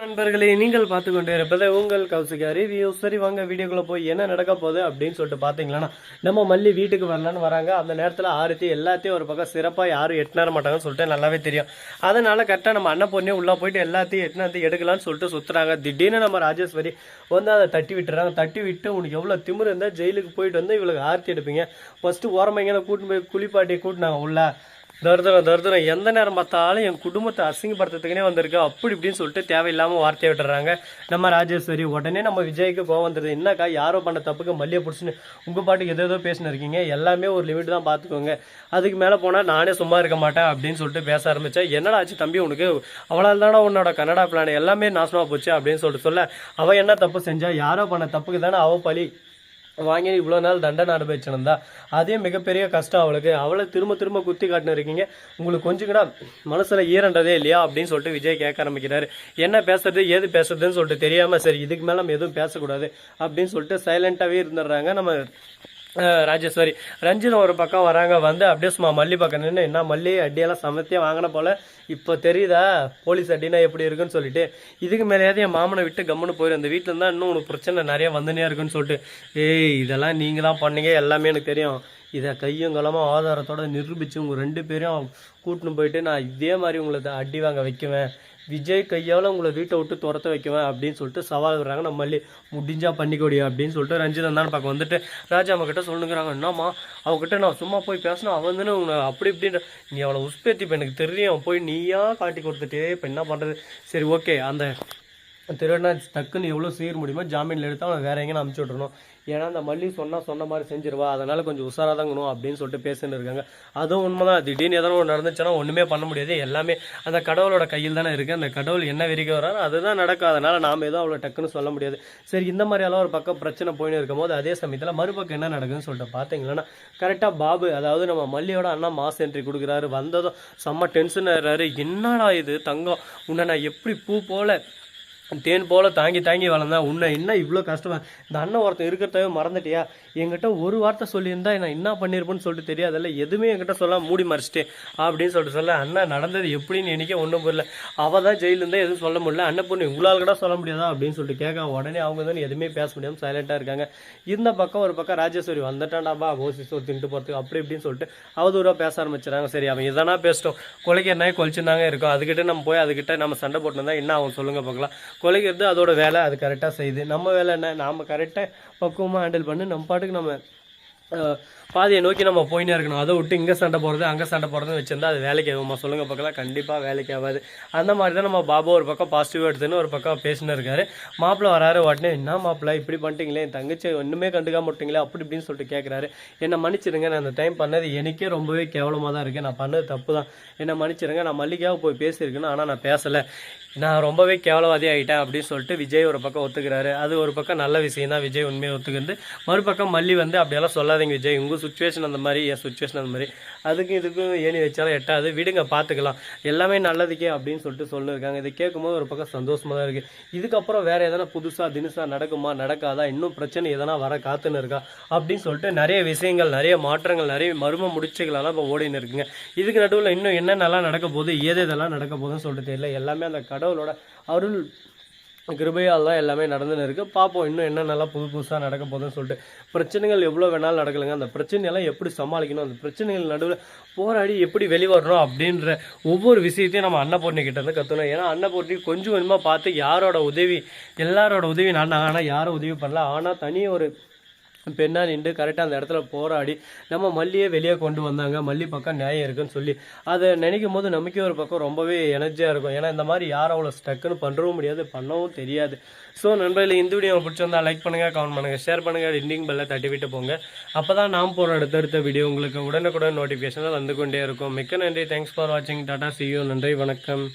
நண்பர்களே நீங்கள் பார்த்து கொண்டு இருப்பதை உங்கள் கௌசிகா ரிவ்யூ சரி வாங்க வீடியோக்குள்ள போய் என்ன நடக்க போகுது அப்படின்னு சொல்லிட்டு பார்த்தீங்களன்னா நம்ம மல்லி வீட்டுக்கு வரலான்னு வராங்க. அந்த நேரத்தில் ஆரத்தி எல்லாத்தையும் ஒரு பக்கம் சிறப்பாக யாரும் எட்டுனார மாட்டாங்கன்னு சொல்லிட்டு நல்லாவே தெரியும். அதனால கரெக்டாக நம்ம அண்ணன் பொண்ணே உள்ளே போயிட்டு எல்லாத்தையும் எட்டுனாந்து எடுக்கலாம்னு சொல்லிட்டு சுற்றுறாங்க திடீர்னு நம்ம ராஜேஸ்வரி வந்து அதை தட்டி விட்டுறாங்க. தட்டி விட்டு உனக்கு எவ்வளோ திமிர் இருந்தால் ஜெயிலுக்கு போயிட்டு வந்து இவளுக்கு ஆர்த்தி எடுப்பீங்க. ஃபஸ்ட்டு ஓரமைங்க கூட்டின்னு போய் குளிப்பாட்டி கூட்டினாங்க உள்ள. தர்தரம் தர்தரம் எந்த நேரம் பார்த்தாலும் என் குடும்பத்தை அசிங்கப்படுத்துறதுக்குனே வந்திருக்கு. அப்படி இப்படின்னு சொல்லிட்டு தேவையில்லாமல் வார்த்தையை விட்டுறாங்க. நம்ம ராஜேஸ்வரி உடனே நம்ம விஜய்க்கு கோவம் வந்துடுது என்னக்கா யாரோ பண்ண தப்புக்கு மல்லியை பிடிச்சின்னு உங்கள் பாட்டுக்கு எதோ ஏதோ பேசினு இருக்கீங்க. எல்லாமே ஒரு லிமிட் தான் பார்த்துக்கோங்க. அதுக்கு மேலே போனால் நானே சும்மா இருக்க மாட்டேன் அப்படின்னு சொல்லிட்டு பேச ஆரம்பித்தேன் என்னடா ஆச்சு தம்பி உனக்கு? அவளால் தானே உன்னோட கன்னடா பிளான் எல்லாமே நாசமாக போச்சு அப்படின்னு சொல்லிட்டு சொல்ல அவள் என்ன தப்பு செஞ்சா யாரோ பண்ண தப்புக்கு தானே அவள் பழி. வாங்கி இவ்வளோ நாள் தண்டனை அனுபவிச்சிருந்தா அதே மிகப்பெரிய கஷ்டம் அவளுக்கு. அவளை திரும்ப திரும்ப குத்தி காட்டினு இருக்கீங்க. உங்களுக்கு கொஞ்சம் கூட மனசில் ஈரண்டதே இல்லையா அப்படின்னு சொல்லிட்டு விஜய் கேட்க ஆரம்பிக்கிறாரு. என்ன பேசுறது ஏது பேசுறதுன்னு சொல்லிட்டு தெரியாமல் சரி இதுக்கு மேலே நம்ம எதுவும் பேசக்கூடாது அப்படின்னு சொல்லிட்டு சைலண்ட்டாகவே இருந்துடுறாங்க. நம்ம ராஜேஸ்வரி. ரஞ்சிதம் ஒரு பக்கம் வராங்க வந்து அப்படியே சும்மா மல்லி பக்கம் நின்று என்ன மல்லி அடியெல்லாம் சமத்தியே வாங்கின போல? இப்போ தெரியுதா? போலீஸ் அடினா எப்படி இருக்குன்னு சொல்லிட்டு. இதுக்கு மேலேயாவது என் மாமனை விட்டு கம்முன்னு போயிரு. அந்த வீட்டில் இருந்தால் இன்னும் உனக்கு பிரச்சனை நிறைய வந்துனே இருக்குன்னு சொல்லிட்டு. ஏய் இதெல்லாம் நீங்கள் தான் பண்ணீங்க. எல்லாமே எனக்கு தெரியும். இதை கையும் களமாக ஆதாரத்தோட நிரூபித்து உங்கள் ரெண்டு பேரையும் கூட்டின்னு போயிட்டு நான் இதே மாதிரி உங்களை த- அடி வாங்க வைக்குவேன். விஜய் கையால் உங்களை வீட்டை விட்டு துரத்த வைக்குவேன் அப்படின்னு சொல்லிட்டு சவால் விடுறாங்க. நம்ம மல்லி முடிஞ்சால் பண்ணிக்கொடி அப்படின்னு சொல்லிட்டு ரஞ்சிதன் தான் பார்க்க வந்துட்டு ராஜா அம்மா கிட்ட சொல்லுங்கிறாங்க. என்னம்மா அவகிட்ட நான் சும்மா போய் பேசினா அவன் தானே உங்களை அப்படி இப்படின்ற நீ அவளை உஸ்பேத்தி இப்போ எனக்கு தெரியும். போய் நீயா காட்டி கொடுத்துட்டே இப்போ என்ன பண்ணுறது சரி ஓகே. அந்த திருடனா டக்குன்னு எவ்வளோ சீர் முடியுமோ ஜாமீனில் எடுத்து அவன் வேற எங்கேயும் அமுச்சு விட்றணும் ஏன்னா அந்த மல்லி சொன்னால் சொன்ன மாதிரி செஞ்சிருவா. அதனால் கொஞ்சம் உஷாராக தாங்கணும் அப்படின்னு சொல்லிட்டு பேசின்னு இருக்காங்க. அதுவும் உண்மைதான். திடீர்னு எதனா ஒன்று நடந்துச்சுன்னா ஒன்றுமே பண்ண முடியாது. எல்லாமே அந்த கடவுளோட கையில் தானே இருக்குது அந்த கடவுள் என்ன வெறிக்க வராரோ அதுதான் நடக்கும். நாம் எதுவும் அவ்வளோ டக்குன்னு சொல்ல முடியாது. சரி இந்த மாதிரியெல்லாம் ஒரு பக்கம் பிரச்சனை போயின்னு இருக்கும்போது அதே சமயத்தில் மறுபக்கம் என்ன நடக்குதுன்னு சொல்லிட்டு பார்த்தீங்களன்னா கரெக்டாக பாபு அதாவது நம்ம மல்லியோட அண்ணா மாஸ் என்ட்ரி கொடுக்குறாரு. வந்ததும் செம்ம டென்ஷன் ஆகிறாரு என்னடா இது தங்கம்? உன்னை நான் எப்படி பூ போல தேன் போல் தாங்கி தாங்கி வளர்ந்தேன் உன்னை என்ன இவ்வளோ கஷ்டமா? இந்த அண்ணன் ஒருத்தன் இருக்கிறதவே மறந்துட்டியா? என்கிட்ட ஒரு வார்த்தை சொல்லியிருந்தா நான் என்ன பண்ணியிருப்பேன்னு சொல்லிட்டு தெரியாதில்ல. எதுவுமே என்கிட்ட சொல்ல மூடி மறைச்சிட்டேன் அப்படின்னு சொல்லிட்டு சொல்ல அண்ணா நடந்தது எப்படின்னு எனக்கே ஒன்றும் புரியல. அவள் தான் ஜெயிலில் இருந்தால் எதுவும் சொல்ல முடியல. அண்ணன் பொண்ணு உங்களால் கூட சொல்ல முடியாதா? அப்படின்னு சொல்லிட்டு கேட்க உடனே அவங்க தான் எதுவுமே பேச முடியாமல் சைலண்ட்டாக இருக்காங்க. இந்த பக்கம் ஒரு பக்கம் ராஜேஸ்வரி வந்துட்டான்டாப்பா ஓசி சோறு தின்ட்டு போகிறதுக்கு அப்படி இப்படின்னு சொல்லிட்டு அவதூறாக பேச ஆரம்பிச்சிடறாங்க சரி அவன் எதனா பேசிட்டோம். கொலைக்கு என்ன கொலிச்சுருந்தாங்க இருக்கும். அதுக்கிட்ட நம்ம போய் அதுக்கிட்ட நம்ம சண்டை போட்டுருந்தா என்ன அவன் சொல்லுங்கள் பார்க்கலாம் கொலைக்கிறது அதோட வேலை அது கரெக்டாக செய்யுது. நம்ம வேலை என்ன? நாம் கரெக்டாக பக்குவமாக ஹேண்டில் பண்ணி நம்ம பாட்டுக்கு நம்ம பாதையை நோக்கி நம்ம போயினே இருக்கணும். அதை விட்டு இங்கே சண்டை போடுறது அங்கே சண்டை போடுறதுன்னு வச்சிருந்தா அது வேலைக்கு ஆகுமா சொல்லுங்கள் பக்கம்லாம் கண்டிப்பாக வேலைக்கு ஆகாது. அந்த மாதிரி தான் நம்ம பாபா ஒரு பக்கம் பாசிட்டிவாக எடுத்துன்னு ஒரு பக்கம் பேசினு இருக்காரு. மாப்பிள்ளை வராரு உடனே என்ன மாப்பிள்ளை இப்படி பண்ணிட்டீங்களே? என் தங்கச்சி ஒன்றுமே கண்டுக்காம விட்டீங்களே? அப்படி இப்படின்னு சொல்லிட்டு கேட்குறாரு என்னை மன்னிச்சிருங்க நான் அந்த டைம் பண்ணது எனக்கே ரொம்பவே கேவலமாக தான் இருக்குது நான் பண்ணது தப்பு தான். என்னை மன்னிச்சிடுங்க நான் மல்லிகாவை போய் பேசியிருக்கேன்னு ஆனால் நான் பேசலை. நான் ரொம்பவே கேவலவாதி ஆகிட்டேன் அப்படின்னு சொல்லிட்டு விஜய் ஒரு பக்கம் ஒத்துக்கிறாரு. அது ஒரு பக்கம் நல்ல விஷயம் தான். விஜய் உண்மையை ஒத்துக்கிறது மறுபக்கம் மல்லி வந்து அப்படியெல்லாம் சொல்லாதீங்க விஜய். உங்கள் சுச்சுவேஷன் அந்த மாதிரி என் சுச்சுவேஷன் அந்த மாதிரி. அதுக்கு இதுக்கும் ஏணி வச்சாலும் எட்டாது. விடுங்க பார்த்துக்கலாம் எல்லாமே நல்லதுக்கே அப்படின்னு சொல்லிட்டு சொல்லியிருக்காங்க இதை கேட்கும்போது ஒரு பக்கம் சந்தோஷமாக தான் இருக்குது இதுக்கப்புறம் வேறு எதனா புதுசாக தினுசாக நடக்குமா நடக்காதா? இன்னும் பிரச்சனை எதனா வர காத்துன்னு இருக்கா? அப்படின்னு சொல்லிட்டு நிறைய விஷயங்கள் நிறைய மாற்றங்கள் நிறைய மர்ம முடிச்சுகளெல்லாம் இப்போ ஓடின்னு இருக்குங்க. இதுக்கு நடுவில் இன்னும் என்னென்னலாம் நடக்க போகுது ஏது நடக்க போகுதுன்னு சொல்லிட்டு தெரியல. எல்லாமே அந்த கடவுளோட அருள் கிருபையால் தான் எல்லாமே நடந்துன்னு இருக்குது பார்ப்போம் இன்னும் என்னென்னலாம் புது புதுசாக நடக்க போகுதுன்னு சொல்லிட்டு. பிரச்சனைகள் எவ்வளோ வேணாலும் நடக்கலைங்க. அந்த பிரச்சனையெல்லாம் எப்படி சமாளிக்கணும்? அந்த பிரச்சனைகள் நடுவில் போராடி எப்படி வெளிவரணும் அப்படின்ற ஒவ்வொரு விஷயத்தையும் நம்ம அன்னபூர்ணி கிட்ட இருந்து கற்றுக்கணும் ஏன்னா அன்னபூர்ணி கொஞ்சம் கொஞ்சமாக பார்த்து யாரோட உதவி எல்லாரோட உதவி நான் ஆனால் யாரும் உதவி பண்ணல. ஆனால் தனி ஒரு பெண்ணாக நின்று கரெக்டாக அந்த இடத்துல போராடி நம்ம மல்லியே வெளியே கொண்டு வந்தாங்க. மல்லி பக்கம் நியாயம் இருக்குன்னு சொல்லி. அதை நினைக்கும் போது நமக்கே ஒரு பக்கம் ரொம்பவே எனர்ஜியாக இருக்கும். ஏன்னா இந்த மாதிரி யாரும் அவ்வளோ ஸ்டக்குன்னு பண்ணுறவும் முடியாது பண்ணவும் தெரியாது. ஸோ நண்பர்களே இந்த வீடியோ உங்களுக்கு பிடிச்சிருந்தா லைக் பண்ணுங்கள் கமெண்ட் பண்ணுங்கள் ஷேர் பண்ணுங்கள் இண்டிங் பெல்லை தட்டி விட்டு போங்க. அப்போ தான் நாம் போகிற அடுத்தடுத்த வீடியோ உங்களுக்கு உடனுக்குடன் நோட்டிஃபிகேஷனில் வந்து கொண்டே இருக்கும். மிக்க நன்றி. தேங்க்ஸ் ஃபார் வாட்சிங் டாடா சியூ நன்றி வணக்கம்.